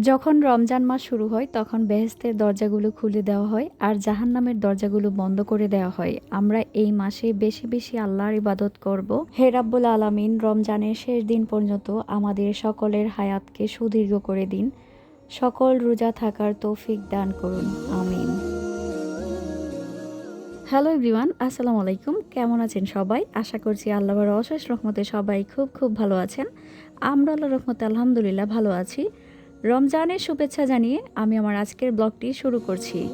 যখন রমজান মাস শুরু হয়, তখন বেহেস্তের দরজাগুলো খুলে দেওয়া হয় আর জাহান্নামের দরজাগুলো বন্ধ করে দেওয়া হয়। আমরা এই মাসে বেশি বেশি আল্লাহর ইবাদত করব। হে রাব্বুল আলামিন, রমজানের শেষ দিন পর্যন্ত আমাদের সকলের হায়াতকে সুদীর্ঘ করে দিন। সকল রোজা থাকার তৌফিক দান করুন। আমিন। হ্যালো এভরিওয়ান, আসসালামু আলাইকুম। কেমন আছেন সবাই? আশা করছি আল্লাহর অশেষ রহমতে সবাই খুব খুব ভালো আছেন। আমরা আল্লাহ রহমতে আলহামদুলিল্লাহ ভালো আছি। রমজানের শুভেচ্ছা জানিয়ে আমি আমার আজকের ব্লগটি শুরু করছি।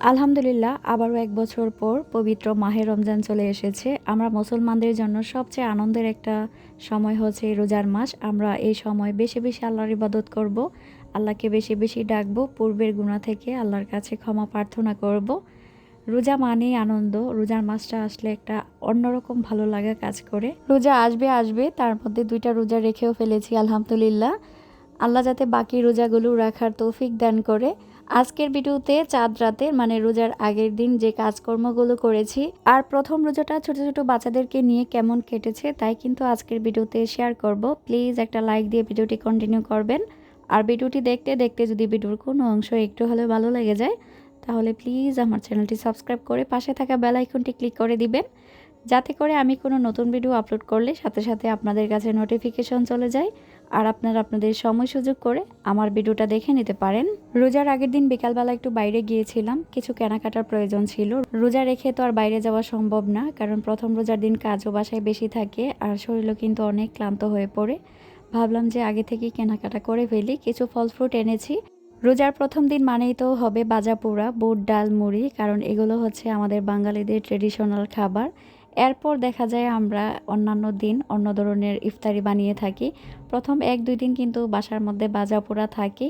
আলহামদুলিল্লাহ, আবারও এক বছর পর পবিত্র মাহে রমজান চলে এসেছে। আমরা মুসলমানদের জন্য সবচেয়ে আনন্দের একটা সময় হচ্ছে রোজার মাস। আমরা এই সময় বেশি বেশি আল্লাহর ইবাদত করব, আল্লাহকে বেশি বেশি ডাকবো, পূর্বের গুণা থেকে আল্লাহর কাছে ক্ষমা প্রার্থনা করব। রোজা মানেই আনন্দ, রোজার মাসটা আসলে একটা অন্যরকম ভালো লাগা কাজ করে। রোজা আসবে আসবে, তার মধ্যে দুইটা রোজা রেখেও ফেলেছি, আলহামদুলিল্লাহ। আল্লাহ যাতে বাকি রোজাগুলো রাখার তৌফিক দান করে। আজকের ভিডিওতে চাঁদ রাতে মানে রোজার আগের দিন যে কাজকর্মগুলো করেছি, আর প্রথম রোজাটা ছোট ছোট বাচ্চাদেরকে নিয়ে কেমন কেটেছে তাই কিন্তু আজকের ভিডিওতে শেয়ার করব। প্লিজ একটা লাইক দিয়ে ভিডিওটি কন্টিনিউ করবেন। আর ভিডিওটি দেখতে দেখতে যদি ভিডিওর কোনো অংশ একটু হলেও ভালো লেগে যায়, তাহলে প্লিজ আমার চ্যানেলটি সাবস্ক্রাইব করে পাশে থাকা বেল আইকনটি ক্লিক করে দিবেন। যাতে করে আমি কোনো নতুন ভিডিও আপলোড করলে সাথে সাথে আপনাদের কাছে নোটিফিকেশন চলে যায়। আর আপনারা আপনাদের সময় সুযোগ করে আমার ভিডিওটা দেখে নিতে পারেন। রোজার আগের দিন বিকালবেলা একটু বাইরে গিয়েছিলাম। কিছু কেনাকাটার প্রয়োজন ছিল। রোজা রেখে তো আর বাইরে যাওয়া সম্ভব না, কারণ প্রথম রোজার দিন কাজও বাসায় বেশি থাকে আর শরীরও কিন্তু অনেক ক্লান্ত হয়ে পড়ে। ভাবলাম যে আগে থেকেই কেনাকাটা করে ফেলি। কিছু ফল ফ্রুট এনেছি। রোজার প্রথম দিন মানেই তো হবে বাজা পোড়া বুট, ডাল, মুড়ি, কারণ এগুলো হচ্ছে আমাদের বাঙালিদের ট্রেডিশনাল খাবার। এরপর দেখা যায় আমরা অন্যান্য দিন অন্য ধরনের ইফতারি বানিয়ে থাকি। প্রথম এক দুই দিন কিন্তু বাসার মধ্যে বাজা পোড়া থাকে।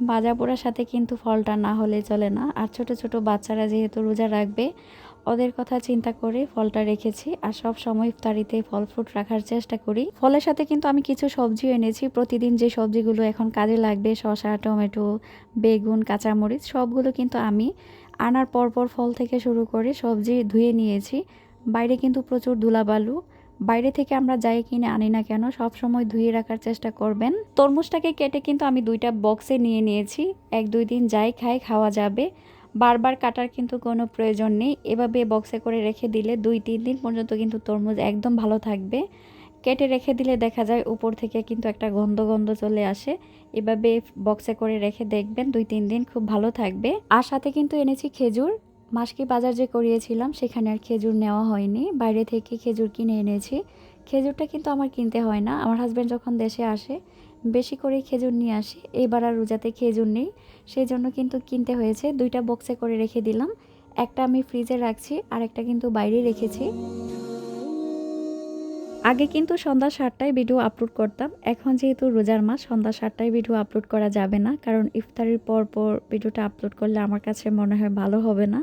বাজা পোড়ার সাথে কিন্তু ফলটা না হলে চলে না। আর ছোট ছোট বাচ্চারা যেহেতু রোজা রাখবে, ওদের কথা চিন্তা করে ফলটা রেখেছি। আর সব সময় ইফতারিতে ফল ফ্রুট রাখার চেষ্টা করি। ফলের সাথে কিন্তু আমি কিছু সবজিও এনেছি। প্রতিদিন যে সবজিগুলো এখন কাজে লাগবে, শসা, টমেটো, বেগুন, কাঁচামরিচ, সবগুলো কিন্তু আমি আনার পরপর ফল থেকে শুরু করে সবজি ধুয়ে নিয়েছি। বাইরে কিন্তু প্রচুর ধুলাবালু। বাইরে থেকে আমরা যাই কিনে আনি না কেন, সব সময় ধুয়ে রাখার চেষ্টা করবেন। তরমুজটাকে কেটে কিন্তু আমি দুইটা বক্সে নিয়ে নিয়েছি। এক, দুই দিন যাই খাই, খাওয়া যাবে। বারবার কাটার কিন্তু কোনো প্রয়োজন নেই। এভাবে বক্সে করে রেখে দিলে দুই, তিন দিন পর্যন্ত কিন্তু তরমুজ একদম ভালো থাকবে। কেটে রেখে দিলে দেখা যায় উপর থেকে কিন্তু একটা গন্ধ গন্ধ চলে আসে। এভাবে বক্সে করে রেখে দেখবেন দুই, তিন দিন খুব ভালো থাকবে। আর সাথে কিন্তু এনেছি খেজুর। মাসকি বাজার যে করিয়েছিলাম, সেখানে আর খেজুর নেওয়া হয়নি। বাইরে থেকে খেজুর কিনে এনেছি। খেজুরটা কিন্তু আমার কিনতে হয় না। আমার হাজব্যান্ড যখন দেশে আসে, বেশি করে খেজুর নিয়ে আসি। এবার আর রোজাতে খেজুর নেই। সেই জন্য কিন্তু কিনতে হয়েছে। দুইটা বক্সে করে রেখে দিলাম। একটা আমি ফ্রিজে রাখছি, আর একটা কিন্তু বাইরে রেখেছি। আগে কিন্তু সন্ধ্যা সাতটায় ভিডিও আপলোড করতাম। এখন যেহেতু রোজার মাস, সন্ধ্যা সাতটায় ভিডিও আপলোড করা যাবে না। কারণ ইফতারির পর পর ভিডিওটা আপলোড করলে আমার কাছে মনে হয় ভালো হবে না।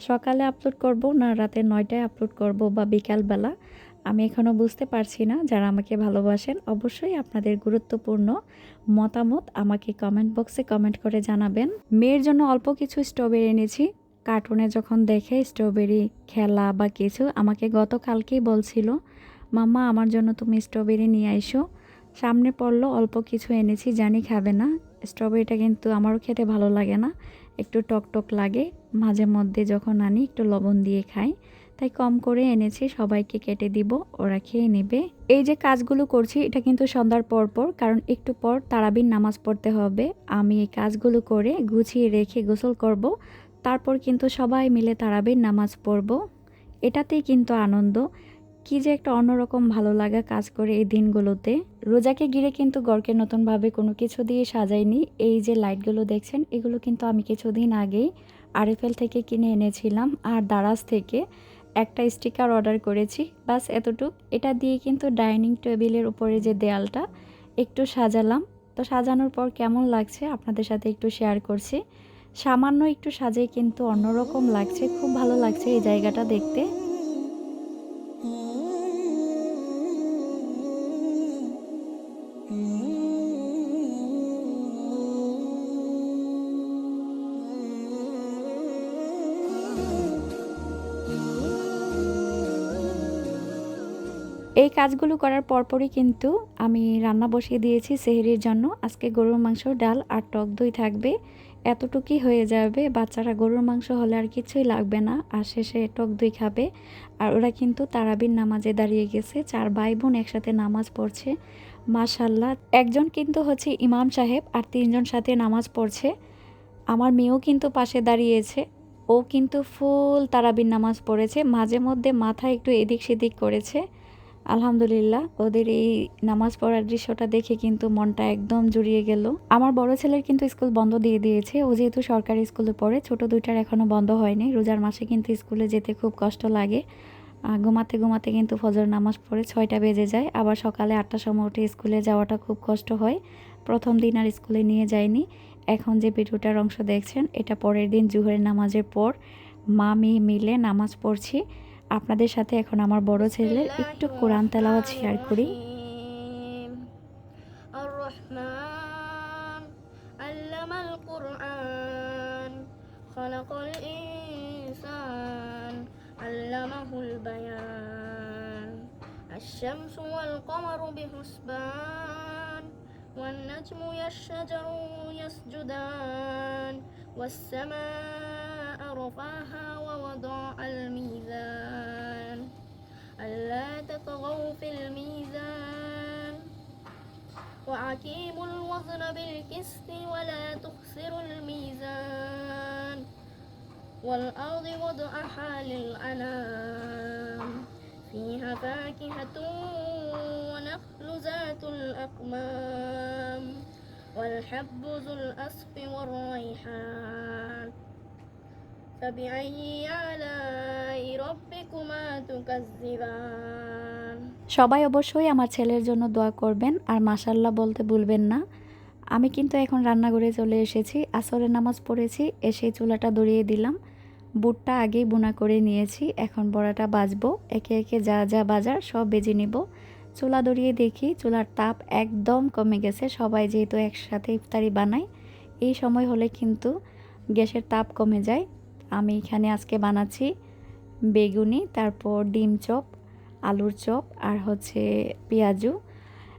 সকালে আপলোড করব না রাতে নয়টায় আপলোড করব বা বিকালবেলা? আমি এখনও বুঝতে পারছি না যারা আমাকে ভালোবাসেন, অবশ্যই আপনাদের গুরুত্বপূর্ণ মতামত আমাকে কমেন্ট বক্সে কমেন্ট করে জানাবেন। মেয়ের জন্য অল্প কিছু স্ট্রবেরি এনেছি। কার্টুনে যখন দেখে স্ট্রবেরি খেলা বা কিছু আমাকে গতকালকেই বলছিল, মাম্মা, আমার জন্য তুমি স্ট্রবেরি নিয়ে আইসো। সামনে পড়ল, অল্প কিছু এনেছি, জানি খাবে না। স্ট্রবেরিটা কিন্তু আমারও খেতে ভালো লাগে না। একটু টক টক লাগে। মাঝে মধ্যে যখন আনি, একটু লবণ দিয়ে খাই। তাই কম করে এনেছি, সবাইকে কেটে দিব, ওরা খেয়ে নেবে। এই যে কাজগুলো করছি, এটা কিন্তু সন্ধ্যার পর পর, কারণ একটু পর তারাবির নামাজ পড়তে হবে। আমি এই কাজগুলো করে গুছিয়ে রেখে গোসল করব। তারপর কিন্তু সবাই মিলে তারাবির নামাজ পড়ব। এটাতেই কিন্তু আনন্দ। কি যে একটা অন্যরকম ভালো লাগা কাজ করে এই দিনগুলোতে। রোজাকে ঘিরে কিন্তু গড়কে নতুনভাবে কোনো কিছু দিয়ে সাজাইনি এই যে লাইটগুলো দেখছেন, এগুলো কিন্তু আমি কিছুদিন আগেই আরএফএল থেকে কিনে এনেছিলাম। আর দারাজ থেকে একটা স্টিকার অর্ডার করেছি। বাস এতটুক। এটা দিয়ে কিন্তু ডাইনিং টেবিলের উপরে যে দেয়ালটা, একটু সাজালাম। তো সাজানোর পর কেমন লাগছে আপনাদের সাথে একটু শেয়ার করছি। সামান্য একটু সাজে কিন্তু অন্যরকম লাগছে। খুব ভালো লাগছে এই জায়গাটা দেখতে। এই কাজগুলো করার পরপরই কিন্তু আমি রান্না বসিয়ে দিয়েছি সেহেরির জন্য। আজকে গরুর মাংস, ডাল আর টক দই থাকবে। এতটুকুই হয়ে যাবে। বাচ্চারা গরুর মাংস হলে আর কিছুই লাগবে না। আর শেষে টক দই খাবে। আর ওরা কিন্তু তারাবির নামাজে দাঁড়িয়ে গেছে। চার ভাই বোন একসাথে নামাজ পড়ছে। মাশাল্লাহ একজন কিন্তু হচ্ছে ইমাম সাহেব আর তিনজন সাথে নামাজ পড়ছে। আমার মেয়েও কিন্তু পাশে দাঁড়িয়েছে। ও কিন্তু ফুল তারাবির নামাজ পড়েছে। মাঝে মধ্যে মাথা একটু এদিক সেদিক করেছে। আলহামদুলিল্লাহ, ওদের এই নামাজ পড়ার দৃশ্যটা দেখে কিন্তু মনটা একদম জুড়িয়ে গেল। আমার বড় ছেলের কিন্তু স্কুল বন্ধ দিয়ে দিয়েছে। ও যেহেতু সরকারি স্কুলে পড়ে, ছোট দুইটার এখনও বন্ধ হয়নি। রোজার মাসে কিন্তু স্কুলে যেতে খুব কষ্ট লাগে। ঘুমাতে ঘুমাতে কিন্তু ফজর নামাজ পড়ে ছয়টা বেজে যায়। আবার সকালে আটটার সময় উঠে স্কুলে যাওয়াটা খুব কষ্ট হয়। প্রথম দিন আর স্কুলে নিয়ে যায়নি। এখন যে ভিডিওটার অংশ দেখছেন, এটা পরের দিন জুহরের নামাজের পর। মা মেয়ে মিলে নামাজ পড়ছি। আপনাদের সাথে এখন আমার বড় ছেলের একটু কোরআন তেলাওয়াত শেয়ার করি الرحمن علم القرآن خلق الإنسان علمه البيان الشمس والقمر بحسبان والنجم والشجر يسجدان والسماء رفعها وأقيموا الوزن بالقسط ولا تخسروا الميزان. والأرض وضعها للأنام. فيها فاكهة ونخل ذات الأكمام والحب ذو الأسف والريحان. فبأي آلاء ربكما تكذبان؟ সবাই অবশ্যই আমার ছেলের জন্য দোয়া করবেন আর মাসাল্লাহ বলতে ভুলবেন না। আমি কিন্তু এখন রান্নাঘরে চলে এসেছি, আসরের নামাজ পড়েছি, এসে চুলাটা দড়িয়ে দিলাম। বুটটা আগেই বোনা করে নিয়েছি, এখন বড়াটা বাজবো। একে একে যা যা বাজার সব বেজে নিব। চুলা দড়িয়ে দেখি, চুলার তাপ একদম কমে গেছে, সবাই যেহেতু একসাথে ইফতারি বানায়, এই সময় হলে কিন্তু গ্যাসের তাপ কমে যায়। আমি এখানে আজকে বানাচ্ছি বেগুনি, তারপর ডিম চপ আলুর চপ আর হচ্ছে পেঁয়াজু,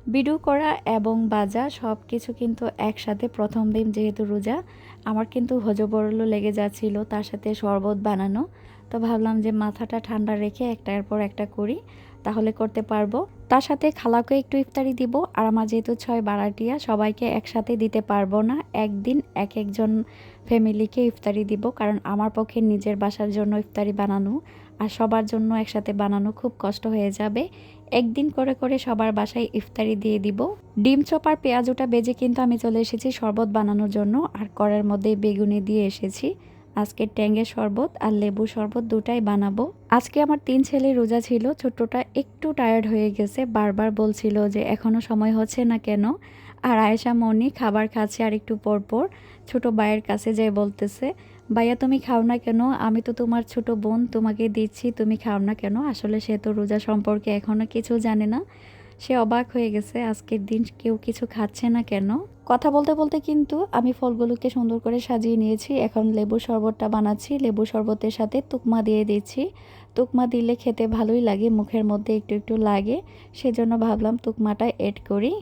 বিডু করা এবং বাজা সব কিছু কিন্তু একসাথে প্রথম দিন যেহেতু রোজা, আমার কিন্তু হজবরল লেগে যাচ্ছিল তার সাথে শরবত বানানো। তো ভাবলাম যে মাথাটা ঠান্ডা রেখে একটার পর একটা করি, তাহলে করতে পারব। তার সাথে খালাকে একটু ইফতারি দিব আর আমার যেহেতু ছয় বারাটিয়া সবাইকে একসাথে দিতে পারব না। একদিন এক একজন ফ্যামিলিকে ইফতারি দিব কারণ আমার পক্ষে নিজের বাসার জন্য ইফতারি বানানো আর সবার জন্য একসাথে বানানো খুব কষ্ট হয়ে যাবে। একদিন করে করে সবার বাসায় ইফতারি দিয়ে দিব। ডিম চপ চপার পেঁয়াজুটা বেজে কিন্তু আমি চলে এসেছি শরবত বানানোর জন্য। আর কড়ার মধ্যে বেগুনি দিয়ে এসেছি। আজকে ট্যাঙ্গের শরবত আর লেবু শরবত দুটাই বানাবো। আজকে আমার তিন ছেলে রোজা ছিল, ছোট্টটা একটু টায়ার্ড হয়ে গেছে। বারবার বলছিল যে, এখনও সময় হচ্ছে না কেন? আর আয়েশা মনি, খাবার খাচ্ছে আর একটু পর পর ছোট ভাইয়ের কাছে যাই বলতেছে, ভাইয়া, তুমি খাও না কেন? আমি তো তোমার ছোট বোন, তোমাকে দিচ্ছি, তুমি খাও না কেন? আসলে সে তো রোজা সম্পর্কে এখনও কিছু জানে না। সে অবাক হয়ে গেছে, আজকের দিন কেউ কিছু খাচ্ছে না কেন? কথা বলতে বলতে কিন্তু আমি ফলগুলোকে সুন্দর করে সাজিয়ে নিয়েছি, এখন লেবু শরবতটা বানাচ্ছি লেবু শরবতের সাথে তুকমা দিয়ে দিচ্ছি। তুকমা দিলে খেতে ভালোই লাগে, মুখের মধ্যে একটু একটু লাগে, সেজন্য ভাবলাম তুকমাটা এড করি।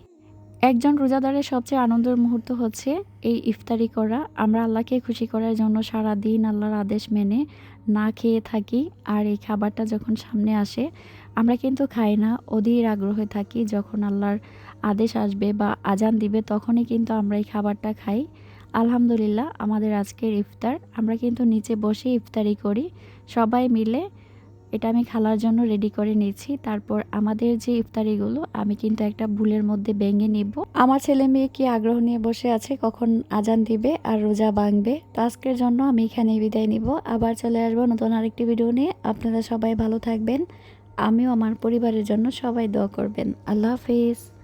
একজন রোজাদারের সবচেয়ে আনন্দের মুহূর্ত হচ্ছে এই ইফতারি করা। আমরা আল্লাহকে খুশি করার জন্য সারা দিন আল্লাহর আদেশ মেনে না খেয়ে থাকি আর এই খাবারটা যখন সামনে আসে, আমরা কিন্তু খাই না। অধীর আগ্রহে থাকি যখন আল্লাহর আদেশ আসবে বা আজান দিবে তখনই কিন্তু আমরা এই খাবারটা খাই। আলহামদুলিল্লাহ, আমাদের আজকের ইফতার। আমরা কিন্তু নিচে বসে ইফতারি করি। সবাই মিলে এটা আমি খালার জন্য রেডি করে নিয়েছি। তারপর আমাদের যে ইফতারিগুলো, আমি কিন্তু একটা ভুলের মধ্যে ভেঙে নিব। আমার ছেলে মেয়ে কি আগ্রহ নিয়ে বসে আছে, কখন আজান দিবে আর রোজা ভাঙবে, তো আজকের জন্য আমি এখানে বিদায় নিব। আবার চলে আসব নতুন আরেকটি ভিডিও নিয়ে। আপনারা সবাই ভালো থাকবেন। আমিও আমার পরিবারের জন্য সবাই দোয়া করবেন। আল্লাহ হাফিজ।